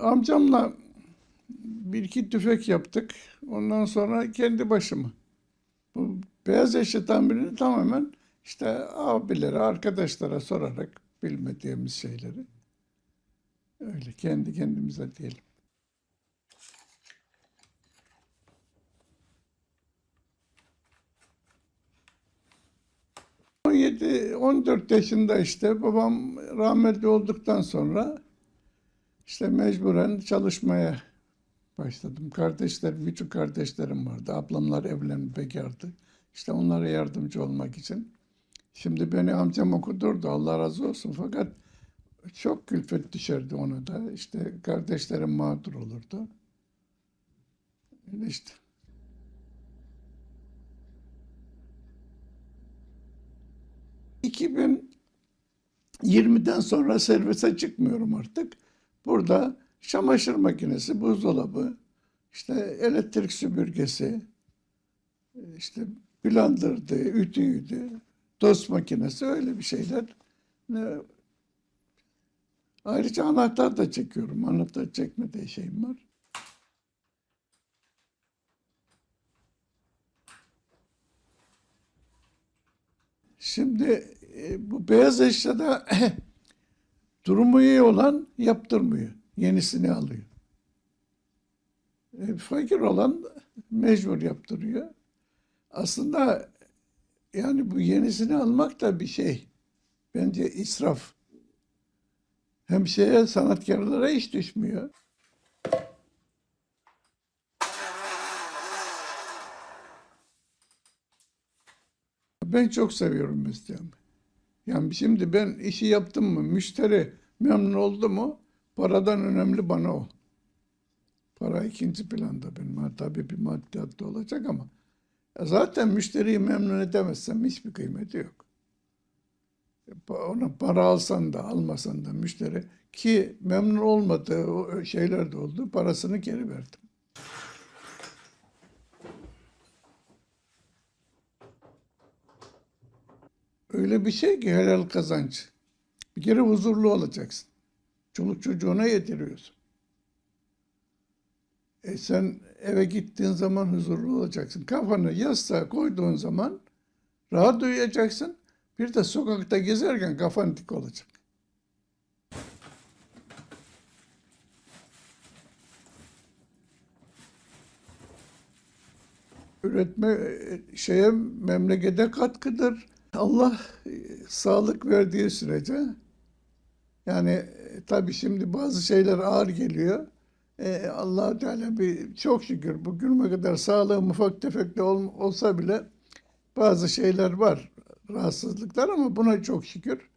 Amcamla bir iki tüfek yaptık. Ondan sonra kendi başıma. Bu beyaz eşya tamirini tamamen işte abilere, arkadaşlara sorarak bilmediğimiz şeyleri. Öyle kendi kendimize diyelim. 17 14 yaşında işte babam rahmetli olduktan sonra işte mecburen çalışmaya başladım. Kardeşler, küçük kardeşlerim vardı. Ablamlar evlendi, bekardı. İşte onlara yardımcı olmak için. Şimdi beni amcam okudurdu, Allah razı olsun. Fakat çok külfet düşerdi ona da. İşte kardeşlerim mağdur olurdu. Öyle işte. ...2020'den sonra servise çıkmıyorum artık. Burada çamaşır makinesi, buzdolabı, işte elektrik süpürgesi, işte blenderdı, ütüydü, tost makinesi öyle bir şeyler. Ayrıca anahtar da çekiyorum. Anahtar çekme de şeyim var. Şimdi e, bu beyaz eşyada durumu iyi olan yaptırmıyor. Yenisini alıyor. E, fakir olan mecbur yaptırıyor. Aslında yani bu yenisini almak da bir şey. Bence israf. Hem şeye sanatkarlara iş düşmüyor. Ben çok seviyorum mesleğimi. Yani şimdi ben işi yaptım mı, müşteri memnun oldu mu, paradan önemli bana o. Para ikinci planda benim. Tabii bir maddiyat da olacak ama zaten müşteriyi memnun edemezsem hiçbir kıymeti yok. E, Ona para alsan da almasan da müşteri ki memnun olmadığı şeyler de oldu. Parasını geri verdim. Öyle bir şey ki helal kazanç. Bir kere huzurlu olacaksın. Çoluk çocuğuna yediriyorsun. E sen eve gittiğin zaman huzurlu olacaksın. Kafanı yastığa koyduğun zaman rahat uyuyacaksın. Bir de sokakta gezerken kafan dik olacak. Üretme e, şeye memlekete katkıdır. Allah e, sağlık verdiği sürece yani e, tabii şimdi bazı şeyler ağır geliyor. E, allah Teala bir çok şükür bugüne kadar sağlığım ufak tefek de ol- olsa bile bazı şeyler var, rahatsızlıklar ama buna çok şükür.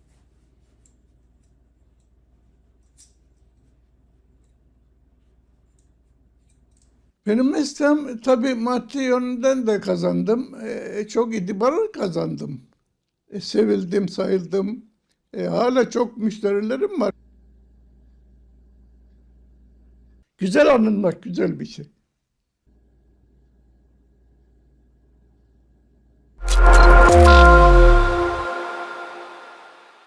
Benim mesleğim tabii maddi yönünden de kazandım. E, çok itibar kazandım. E, sevildim, sayıldım. E, hala çok müşterilerim var. Güzel anılmak güzel bir şey.